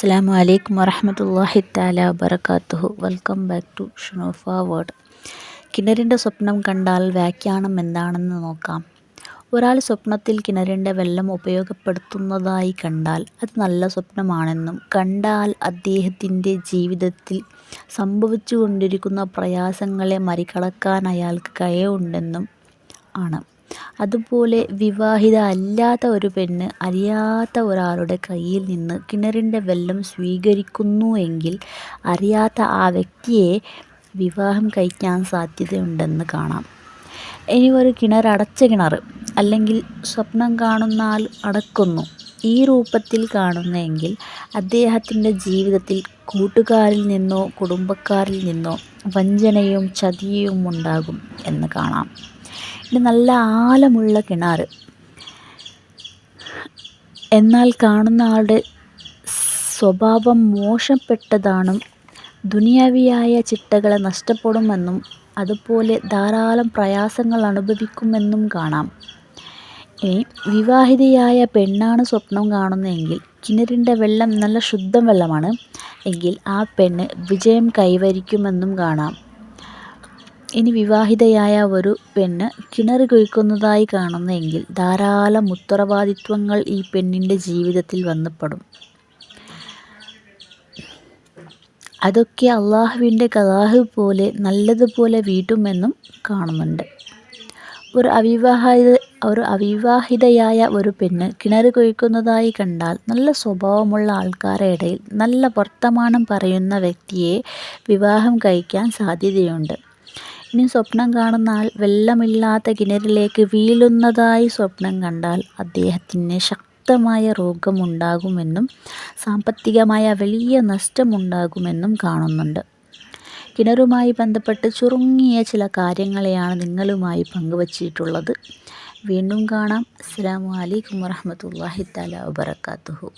അസ്സാം അലൈക്കും വറഹമത്തല്ലാഹി താല വബർക്കാത്തുഹു വെൽക്കം ബാക്ക് ടു ഷുനോഫ വേർഡ് കിണറിന്റെ സ്വപ്നം കണ്ടാൽ വ്യാഖ്യാനം എന്താണെന്ന് നോക്കാം. ഒരാൾ സ്വപ്നത്തിൽ കിണറിന്റെ വെള്ളം ഉപയോഗപ്പെടുത്തുന്നതായി കണ്ടാൽ അത് നല്ല സ്വപ്നമാണെന്നും കണ്ടാൽ അദ്ദേഹത്തിന്റെ ജീവിതത്തിൽ സംഭവിച്ചു കൊണ്ടിരിക്കുന്ന പ്രയാസങ്ങളെ മറികടക്കാൻ അയാൾക്ക് കയുണ്ടെന്നും ആണ്. അതുപോലെ വിവാഹിത അല്ലാത്ത ഒരു പെണ്ണ് അറിയാത്ത ഒരാളുടെ കയ്യിൽ നിന്ന് കിണറിന്റെ വെള്ളം സ്വീകരിക്കുന്നു എങ്കിൽ അറിയാത്ത ആ വ്യക്തിയെ വിവാഹം കഴിക്കാൻ സാധ്യതയുണ്ടെന്ന് കാണാം. ഇനി ഒരു കിണർ അടച്ച കിണർ അല്ലെങ്കിൽ സ്വപ്നം കാണുന്നാൽ അടക്കുന്നു. ഈ രൂപത്തിൽ കാണുന്നെങ്കിൽ അദ്ദേഹത്തിന്റെ ജീവിതത്തിൽ കൂട്ടുകാരിൽ നിന്നോ കുടുംബക്കാരിൽ നിന്നോ വഞ്ചനയും ചതിയും ഉണ്ടാകും എന്ന് കാണാം. ഇത് നല്ല ആലമുള്ള കിണർ എന്നാൽ കാണുന്ന ആളുടെ സ്വഭാവം മോശപ്പെട്ടതാണും ദുനിയാവിയായ ചിട്ടകളെ നഷ്ടപ്പെടുമെന്നും അതുപോലെ ധാരാളം പ്രയാസങ്ങൾ അനുഭവിക്കുമെന്നും കാണാം. ഇനി വിവാഹിതയായ പെണ്ണാണ് സ്വപ്നം കാണുന്നതെങ്കിൽ കിണറിന്റെ വെള്ളം നല്ല ശുദ്ധ വെള്ളമാണ്. എങ്കിൽ ആ പെണ്ണ് വിജയം കൈവരിക്കുമെന്നും കാണാം. ഇനി വിവാഹിതയായ ഒരു പെണ്ണ് കിണർ കുഴിക്കുന്നതായി കാണുന്നെങ്കിൽ ധാരാളം ഉത്തരവാദിത്വങ്ങൾ ഈ പെണ്ണിന്റെ ജീവിതത്തിൽ വന്നപ്പെടും. അതൊക്കെ അള്ളാഹുവിന്റെ കലാഹു പോലെ നല്ലതുപോലെ വീട്ടുമെന്നും കാണുന്നുണ്ട്. ഒരു അവിവാഹിത ഒരു അവിവാഹിതയായ ഒരു പെണ്ണ് കിണർ കുഴിക്കുന്നതായി കണ്ടാൽ നല്ല സ്വഭാവമുള്ള ആൾക്കാരുടെ ഇടയിൽ നല്ല വർത്തമാനം പറയുന്ന വ്യക്തിയെ വിവാഹം കഴിക്കാൻ സാധ്യതയുണ്ട്. ഇനി സ്വപ്നം കാണുന്ന ആൾ വെള്ളമില്ലാത്ത കിണറിലേക്ക് വീഴുന്നതായി സ്വപ്നം കണ്ടാൽ അദ്ദേഹത്തിന് ശക്തമായ രോഗമുണ്ടാകുമെന്നും സാമ്പത്തികമായ വലിയ നഷ്ടമുണ്ടാകുമെന്നും കാണുന്നുണ്ട്. കിണറുമായി ബന്ധപ്പെട്ട് ചുരുങ്ങിയ ചില കാര്യങ്ങളെയാണ് നിങ്ങളുമായി പങ്കുവച്ചിട്ടുള്ളത്. വീണ്ടും കാണാം. അസ്സാം വലൈക്കും വാഹമത്തല്ലാഹി തല വാബർക്കാത്തുഹു